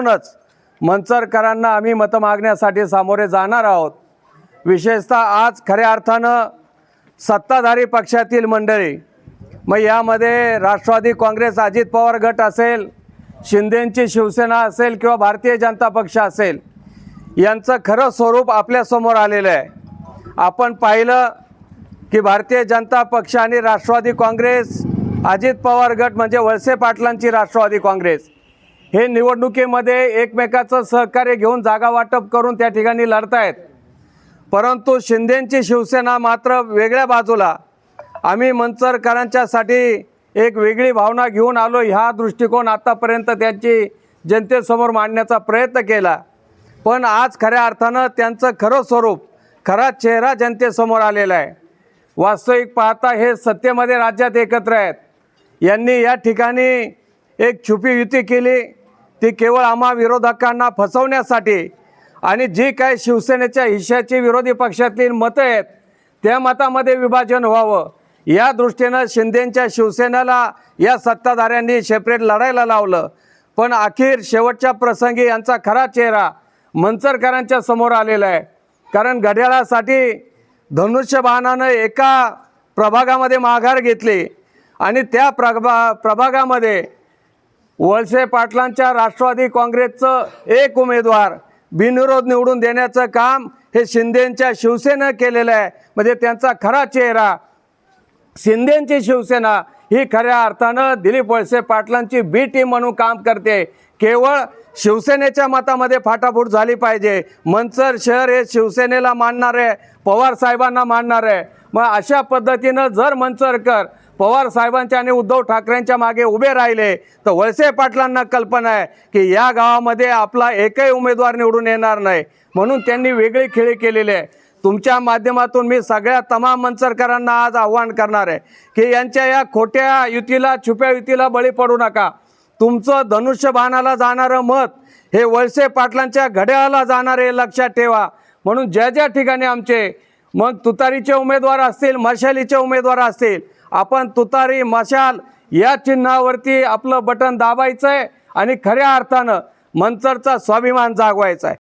म्हणूनच मंचरकरांना आम्ही मतं मागण्यासाठी सामोरे जाणार आहोत. विशेषतः आज खऱ्या अर्थानं सत्ताधारी पक्षातील मंडळी. मग यामध्ये राष्ट्रवादी काँग्रेस अजित पवार गट असेल शिंदेंची शिवसेना असेल किंवा भारतीय जनता पक्ष असेल यांचं खरं स्वरूप आपल्यासमोर आलेलं आहे. आपण पाहिलं की भारतीय जनता पक्ष आणि राष्ट्रवादी काँग्रेस अजित पवार गट म्हणजे वळसे पाटलांची राष्ट्रवादी काँग्रेस. हे निवडणुकीमध्ये एकमेकाचं सहकार्य घेऊन जागा वाटप करून त्या ठिकाणी लढतायत. परंतु शिंदेंची शिवसेना मात्र वेगळ्या बाजूला. आम्ही मंचरकरांच्यासाठी एक वेगळी भावना घेऊन आलो ह्या दृष्टिकोन आत्तापर्यंत त्यांची जनतेसमोर मांडण्याचा प्रयत्न केला. पण आज खऱ्या अर्थानं त्यांचं खरं स्वरूप खरा चेहरा जनतेसमोर आलेला आहे. वास्तविक पाहता हे सत्तेमध्ये राज्यात एकत्र आहेत. यांनी या ठिकाणी एक छुपी युती केली. ती केवळ आम्हा विरोधकांना फसवण्यासाठी आणि जी काय शिवसेनेच्या हिश्श्याची विरोधी पक्षातील मतं आहेत त्या मतामध्ये विभाजन व्हावं. या दृष्टीनं शिंदेंच्या शिवसेनेला या सत्ताधाऱ्यांनी सेपरेट लढायला लावलं. पण अखेर शेवटच्या प्रसंगी यांचा खरा चेहरा मंचरकरांच्या समोर आलेला आहे. कारण घड्याळासाठी धनुष्यबाणानं एका प्रभागामध्ये माघार घेतली आणि त्या प्रभा प्रभागामध्ये वळसे पाटलांच्या राष्ट्रवादी काँग्रेसचं एक उमेदवार बिनविरोध निवडून देण्याचं काम हे शिंदेंच्या शिवसेनेनं केलेलं आहे. म्हणजे त्यांचा खरा चेहरा शिंदेंची शिवसेना ही खऱ्या अर्थानं दिलीप वळसे पाटलांची बी टीम म्हणून काम करते. केवळ शिवसेनेच्या मतामध्ये फाटाफूट झाली पाहिजे. मंचर शहर हे शिवसेनेला मानणार आहे पवार साहेबांना मानणार. आहे मग अशा पद्धतीनं जर मंचरकर पवार साहेबांच्या आणि उद्धव ठाकरेंच्या मागे उभे राहिले. तर वळसे पाटलांना कल्पना आहे की या गावामध्ये आपला एकही उमेदवार निवडून येणार नाही. म्हणून त्यांनी वेगळी खेळी केलेली आहे. तुमच्या माध्यमातून मी सगळ्या तमाम मंचरकरांना आज आव्हान करणार आहे की यांच्या या खोट्या युतीला छुप्या युतीला बळी पडू नका. तुमचं धनुष्यबाणाला जाणारं मत हे वळसे पाटलांच्या घड्याळाला जाणारे लक्षात ठेवा. म्हणून ज्या ज्या ठिकाणी आमचे मग तुतारीचे उमेदवार असतील मशालीचे उमेदवार असतील आपण तुतारी मशाल या चिन्हावरती आपलं बटन दाबायचं आहे आणि खऱ्या अर्थानं मंचरचा स्वाभिमान जागवायचा आहे